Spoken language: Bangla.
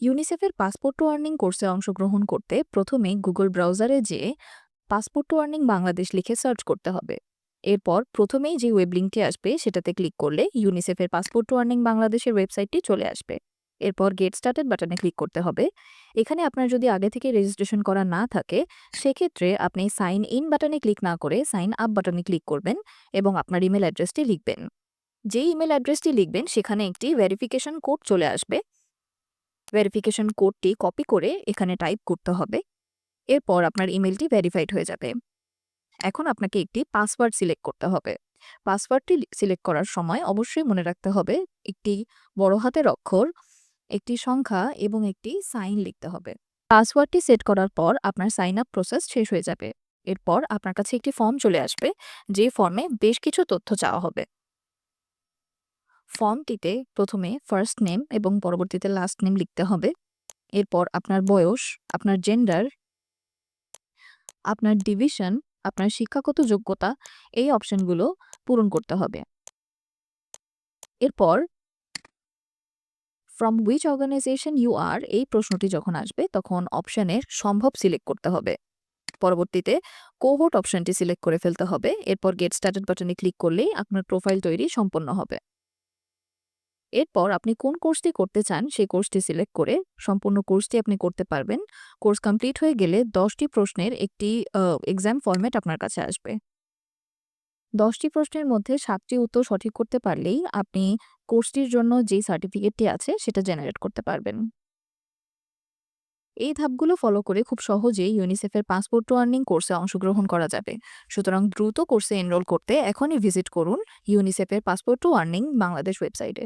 ইউনিসেফের পাসপোর্ট টু আর্নিং কোর্সে অংশগ্রহণ করতে প্রথমে গুগল ব্রাউজারে যেয়ে পাসপোর্ট টু আর্নিং বাংলাদেশ লিখে সার্চ করতে হবে। এরপর প্রথমেই যে ওয়েব লিঙ্কটি আসবে সেটাতে ক্লিক করলে ইউনিসেফের পাসপোর্ট টু আর্নিং বাংলাদেশের ওয়েবসাইটটি চলে আসবে। এরপর গেট স্টার্টেড বাটনে ক্লিক করতে হবে। এখানে আপনার যদি আগে থেকে রেজিস্ট্রেশন করা না থাকে, সেক্ষেত্রে আপনি সাইন ইন বাটনে ক্লিক না করে সাইন আপ বাটনে ক্লিক করবেন এবং আপনার ইমেল অ্যাড্রেসটি লিখবেন। যে ইমেল অ্যাড্রেসটি লিখবেন, সেখানে একটি ভেরিফিকেশন কোড চলে আসবে। ভেরিফিকেশন কোডটি কপি করে এখানে টাইপ করতে হবে। এরপর আপনার ইমেলটি ভেরিফাইড হয়ে যাবে। এখন আপনাকে একটি পাসওয়ার্ড সিলেক্ট করতে হবে। পাসওয়ার্ডটি সিলেক্ট করার সময় অবশ্যই মনে রাখতে হবে, একটি বড় হাতের অক্ষর, একটি সংখ্যা এবং একটি সাইন লিখতে হবে। পাসওয়ার্ডটি সেট করার পর আপনার সাইন আপ প্রসেস শেষ হয়ে যাবে। এরপর আপনার কাছে একটি ফর্ম চলে আসবে, যে ফর্মে বেশ কিছু তথ্য চাওয়া হবে। ফর্মটিতে প্রথমে ফার্স্ট নেম এবং পরবর্তীতে লাস্ট নেম লিখতে হবে। এরপর আপনার বয়স, আপনার জেন্ডার আপনার ডিভিশন আপনার শিক্ষাগত যোগ্যতা, এই অপশনগুলো পূরণ করতে হবে। এরপর from which organisation you are এই প্রশ্নটি যখন আসবে, তখন অপশনের সম্ভব সিলেক্ট করতে হবে। পরবর্তীতে কোহোট অপশনটি সিলেক্ট করে ফেলতে হবে। এরপর গেট স্টার্টেড বাটনে ক্লিক করলেই আপনার প্রোফাইল তৈরি সম্পন্ন হবে। এরপর আপনি কোন কোর্সটি করতে চান, সেই কোর্সটি সিলেক্ট করে সম্পূর্ণ কোর্সটি আপনি করতে পারবেন। কোর্স কমপ্লিট হয়ে গেলে দশটি প্রশ্নের একটি এক্সাম ফরম্যাট আপনার কাছে আসবে। দশটি প্রশ্নের মধ্যে সাতটি উত্তর সঠিক করতে পারলেই আপনি কোর্সটির জন্য যেই সার্টিফিকেটটি আছে, সেটা জেনারেট করতে পারবেন। এই ধাপগুলো ফলো করে খুব সহজেই ইউনিসেফের পাসপোর্ট টু আর্নিং কোর্সে অংশগ্রহণ করা যাবে। সুতরাং দ্রুত কোর্সে এনরোল করতে এখনই ভিজিট করুন ইউনিসেফের পাসপোর্ট টু আর্নিং বাংলাদেশ ওয়েবসাইটে